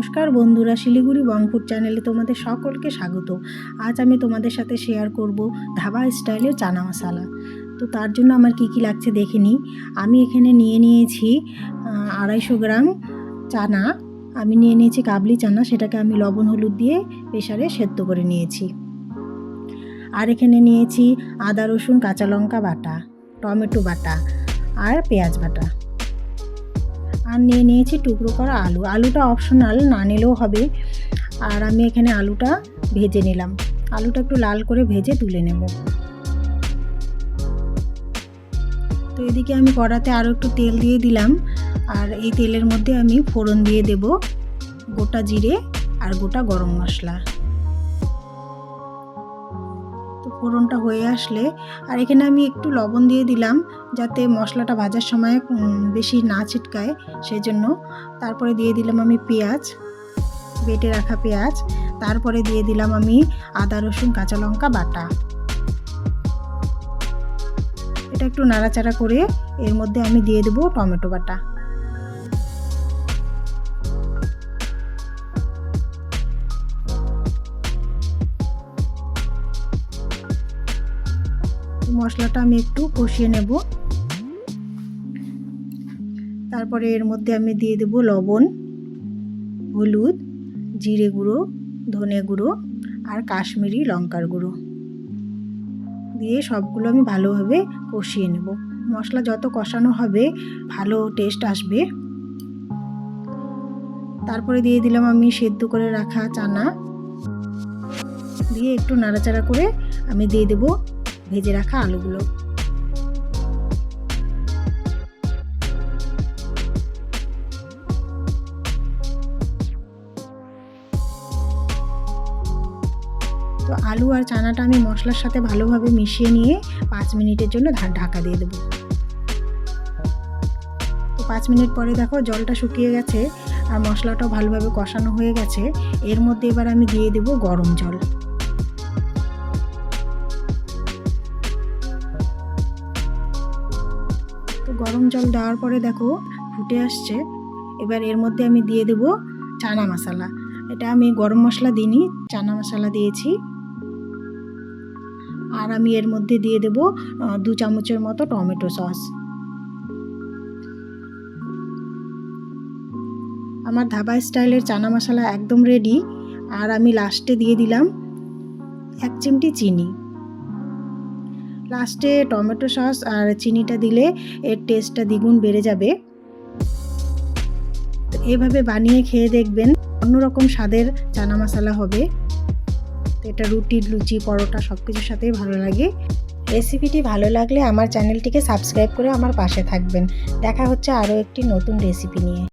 নমস্কার বন্ধুরা, শিলিগুড়ি বংফুড চ্যানেলে তোমাদের সকলকে স্বাগত। আজ আমি তোমাদের সাথে শেয়ার করব ধাবা স্টাইলের চানা মশালা। তো তার জন্য আমার কি কি লাগছে দেখে নিই। আমি এখানে নিয়ে নিয়েছি আড়াইশো গ্রাম চানা। আমি নিয়ে নিয়েছি কাবলি চানা, সেটাকে আমি লবণ, হলুদ দিয়ে প্রেসারে সেদ্ধ করে নিয়েছি। আর এখানে নিয়েছি আদা, রসুন, কাঁচা লঙ্কা বাটা, টমেটো বাটা আর পেঁয়াজ বাটা। আর নিয়ে নিয়েছি টুকরো করা আলু। আলুটা অপশনাল না নিলেও হবে। আর আমি এখানে আলুটা ভেজে নিলাম। আলুটা একটু লাল করে ভেজে তুলে নেব। তো এদিকে আমি কড়াতে আরও একটু তেল দিয়ে দিলাম। আর এই তেলের মধ্যে আমি ফোড়ন দিয়ে দেব। গোটা জিরে আর গোটা গরম মশলা। ফোড়নটা হয়ে আসলে আর এখানে আমি একটু লবণ দিয়ে দিলাম যাতে মশলাটা ভাজার সময় বেশি না ছিটকায় সেই জন্য তারপরে দিয়ে দিলাম আমি পেঁয়াজ, বেটে রাখা পেঁয়াজ। তারপরে দিয়ে দিলাম আমি আদা, রসুন, কাঁচা লঙ্কা বাটা। এটা একটু নাড়াচাড়া করে এর মধ্যে আমি দিয়ে দেবো টমেটো বাটা। মশলাটা আমি একটু কষিয়ে নেব। তারপরে এর মধ্যে আমি দিয়ে দেব লবণ, হলুদ, জিরে গুঁড়ো, ধনে গুঁড়ো আর কাশ্মীরি লঙ্কার গুঁড়ো। দিয়ে সবগুলো আমি ভালোভাবে কষিয়ে নেব। মশলা যত কষানো হবে, ভালো টেস্ট আসবে। তারপরে দিয়ে দিলাম আমি সেদ্ধ করে রাখা চানা। দিয়ে একটু নাড়াচাড়া করে আমি দিয়ে দেবো ভেজে রাখা আলুগুলো। তো আলু আর চানাটা আমি মশলার সাথে ভালোভাবে মিশিয়ে নিয়ে পাঁচ মিনিটের জন্য ঢাকা দিয়ে দেবো। তো পাঁচ মিনিট পরে দেখো জলটা শুকিয়ে গেছে আর মশলাটাও ভালোভাবে কষানো হয়ে গেছে। এর মধ্যে এবার আমি দিয়ে দেবো গরম জল। তো গরম জল দেওয়ার পরে দেখো ফুটে আসছে। এবার এর মধ্যে আমি দিয়ে দেব চানা মশলা। এটা আমি গরম মশলা দিইনি, চানা মশলা দিয়েছি। আর আমি এর মধ্যে দিয়ে দেব দু চামচের মতো টমেটো সস। আমার ধাবা স্টাইলের চানা মশলা একদম রেডি আর আমি লাস্টে দিয়ে দিলাম এক চিমটি চিনি। লাস্টে টমেটো সস আর চিনিটা দিলে এর টেস্টটা দ্বিগুণ বেড়ে যাবে। এভাবে বানিয়ে খেয়ে দেখবেন অন্যরকম স্বাদের চানা মশলা হবে। এটা রুটি লুচি, পরোটা সব কিছুর সাথেই ভালো লাগে। রেসিপিটি ভালো লাগলে আমার চ্যানেলটিকে সাবস্ক্রাইব করে আমার পাশে থাকবেন। দেখা হচ্ছে আরও একটি নতুন রেসিপি নিয়ে।